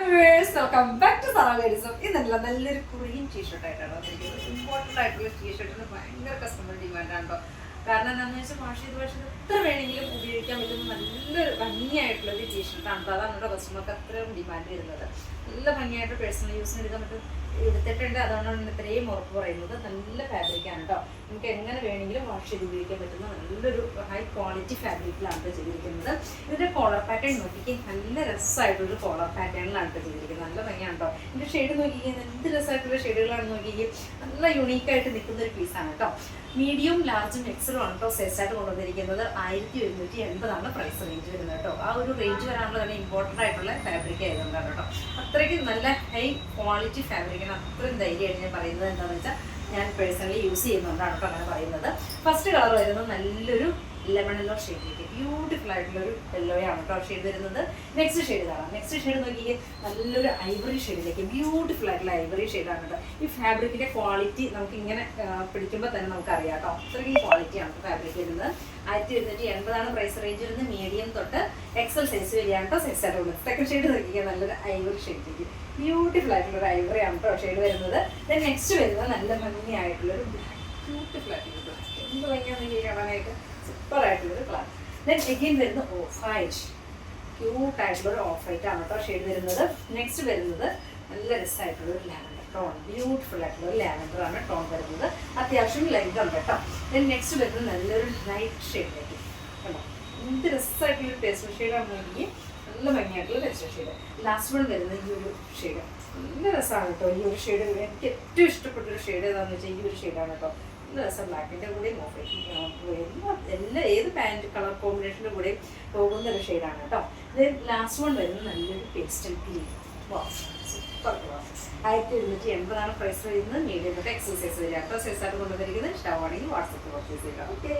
Welcome back to Sara ലേഡീസും ഇന്നല്ല നല്ലൊരു കുറിയും ടീഷർട്ട് ആയിട്ടാണ് വന്നിരിക്കുന്നത്. ഇമ്പോർട്ടന്റ് ആയിട്ടുള്ള ടീഷർട്ടിന് ഭയങ്കര കസ്റ്റമർ ഡിമാൻഡ് ആണ് കേട്ടോ കാരണം എന്താണെന്ന് വെച്ചാൽ ഭാഷ ഇത് ഭാഷ എത്ര വേണമെങ്കിലും ഉപയോഗിക്കാൻ പറ്റുന്ന നല്ലൊരു ഭംഗിയായിട്ടുള്ള ഒരു ടീഷർട്ടാണ് കേട്ടോ അതാണ് നമ്മുടെ കസ്റ്റമർക്ക് അത്രയും ഡിമാൻഡ് വരുന്നത്. നല്ല ഭംഗിയായിട്ട് പേഴ്സണൽ യൂസിന് എടുക്കാൻ പറ്റും. എടുത്തിട്ടുണ്ട്. അതുകൊണ്ടാണ് ഇത്രയും ഉറപ്പ് പറയുന്നത്. നല്ല നമുക്ക് എങ്ങനെ വേണമെങ്കിലും വാഷ് ചെയ്ത് ഉപയോഗിക്കാൻ പറ്റുന്ന നല്ലൊരു ഹൈ ക്വാളിറ്റി ഫാബ്രിക്കിലാണ് കേട്ടോ ചെയ്തിരിക്കുന്നത്. ഇതിന്റെ കോളർ പാറ്റേൺ നോക്കിക്കേ നല്ല രസമായിട്ടൊരു കോളർ പാറ്റേണിലാണ് കേട്ടോ ചെയ്തിരിക്കുന്നത്. നല്ല ഭംഗിയാണ് കേട്ടോ. ഇതിന്റെ ഷെയ്ഡ് നോക്കിക്കേ എന്ത് രസമായിട്ടുള്ള ഷെയ്ഡുകളാണ് നോക്കിക്കേ നല്ല യുണീക്കായിട്ട് നിൽക്കുന്ന ഒരു പീസാണ് കേട്ടോ. മീഡിയം ലാർജും മിക്സറും ആണ് കേട്ടോ സെറ്റായിട്ട് കൊണ്ടുവന്നിരിക്കുന്നത്. ആയിരത്തി ഒരുന്നൂറ്റി എൺപതാണ് പ്രൈസ് റേഞ്ച് വരുന്നത് കേട്ടോ. ആ ഒരു റേഞ്ച് വരാനുള്ള തന്നെ ഇമ്പോർട്ടന്റ് ആയിട്ടുള്ള ഫാബ്രിക് ആയതുകൊണ്ടാണ് കേട്ടോ. അത്രയ്ക്ക് നല്ല ഹൈ ക്വാളിറ്റി ഫാബ്രിക്കാണ് അത്രയും ധൈര്യമായിട്ട് ഞാൻ പറയുന്നത് എന്താണെന്ന് വെച്ചാൽ ഞാൻ പേഴ്സണലി യൂസ് ചെയ്യുന്നതുകൊണ്ടാണ് കേട്ടോ അങ്ങനെ പറയുന്നത്. ഫസ്റ്റ് കളർ വരുന്നത് നല്ലൊരു ലെമൺ യെല്ലോ ഷെയ്ഡിലേക്ക് ബ്യൂട്ടിഫുൾ ആയിട്ടുള്ള ഒരു ആണ് കേട്ടോ ഷെയ്ഡ് വരുന്നത്. നെക്സ്റ്റ് ഷെയ്ഡ് കാണാം. നെക്സ്റ്റ് ഷെയ്ഡ് നോക്കിയേ നല്ലൊരു ഐവറി ഷെയ്ഡിലേക്ക് ബ്യൂട്ടിഫുൾ ആയിട്ടുള്ള ഐവറി ഷെയ്ഡാണ് കേട്ടോ. ഈ ഫാബ്രിക്കിന്റെ ക്വാളിറ്റി നമുക്ക് ഇങ്ങനെ പിടിക്കുമ്പോൾ തന്നെ നമുക്ക് അറിയാം കേട്ടോ. അത്രയും ക്വാളിറ്റിയാണ് ഫാബ്രിക് വരുന്നത്. ആയിരത്തി ഇരുന്നൂറ്റി എൺപതാണ് പ്രൈസ് റേഞ്ച് വരുന്നത്. മീഡിയം തൊട്ട് എക്സൽ സൈസ് വരികയാണ് കേട്ടോ സൈസ് ആയിട്ട് വരുന്നത് സെക്കൻഡ് ഷെയ്ഡ് നോക്കിയാൽ നല്ലൊരു ഐവറി ഷെയ്ഡിലേക്ക് ബ്യൂട്ടിഫുൾ ആയിട്ടുള്ള ഒരു ഐവറി ആണ് കേട്ടോ ഷെയ്ഡ് വരുന്നത്. ദെൻ നെക്സ്റ്റ് വരുന്നത് നല്ല ഭംഗിയായിട്ടുള്ളൊരു ബ്യൂട്ടിഫുൾ ആയിട്ടുള്ള ബ്ലാക്ക് എന്ത് ഭംഗിയാണെന്ന് ഈ കാണാനായിട്ട് സൂപ്പർ ആയിട്ടുള്ളൊരു കളർ ദെൻ എഗെയിൻ വരുന്ന ഓഫ് വൈറ്റ് ക്യൂട്ട് ആയിട്ടുള്ള ഒരു ഓഫ് വൈറ്റ് ആണ് കേട്ടോ ഷെയ്ഡ് വരുന്നത്. നെക്സ്റ്റ് വരുന്നത് നല്ല രസമായിട്ടുള്ള ഒരു ലാവൻഡർ ടോൺ ബ്യൂട്ടിഫുൾ ആയിട്ടുള്ള ലാവൻഡർ ആണ് ടോൺ വരുന്നത്. അത്യാവശ്യം ലൈറ്റ് ഉണ്ട് കേട്ടോ. ദെൻ നെക്സ്റ്റ് വരുന്നത് നല്ലൊരു ലൈറ്റ് ഷെയ്ഡിലേക്ക് കേട്ടോ എന്ത് രസമായിട്ടുള്ള ഒരു പേസ്റ്റൽ ഷെയ്ഡാണ് നോക്കി നല്ല ഭംഗിയായിട്ടുള്ള പേസ്റ്റൽ ഷെയ്ഡ് ലാസ്റ്റ് വൺ വരുന്നത് ഈ ഒരു ഷെയ്ഡ് നല്ല രസമാണ് കേട്ടോ ഈ ഒരു ഷെയ്ഡ് എനിക്ക് ഏറ്റവും ഇഷ്ടപ്പെട്ട ഒരു ഷെയ്ഡ് ഏതാണെന്ന് വെച്ചാൽ ഈ ഒരു ഷെയ്ഡാണ് കേട്ടോ. നല്ല രസം ബ്ലാക്കിന്റെ കൂടെയും ഓഫ് എല്ലാ ഏത് പാന്റ് കളർ കോമ്പിനേഷന്റെ കൂടെയും പോകുന്ന ഒരു ഷെയ്ഡാണ് കേട്ടോ ഇത് ലാസ്റ്റ് വൺ വരുന്നത് നല്ലൊരു പേസ്റ്റൽ ഗ്രീൻ സൂപ്പർ ആയിരത്തി എഴുന്നൂറ്റി എൺപതാണ് പ്രൈസ് വരുന്നത്. മീഡിയം തൊട്ട് എക്സസൈസ് വരിക. അത്ര സൈസ് ആയിട്ട് കൊണ്ടുവന്നിരിക്കുന്നത് ഇഷ്ടമാണെങ്കിൽ വാട്സപ്പ് പർച്ചേസ് ചെയ്യുക ഓക്കെ.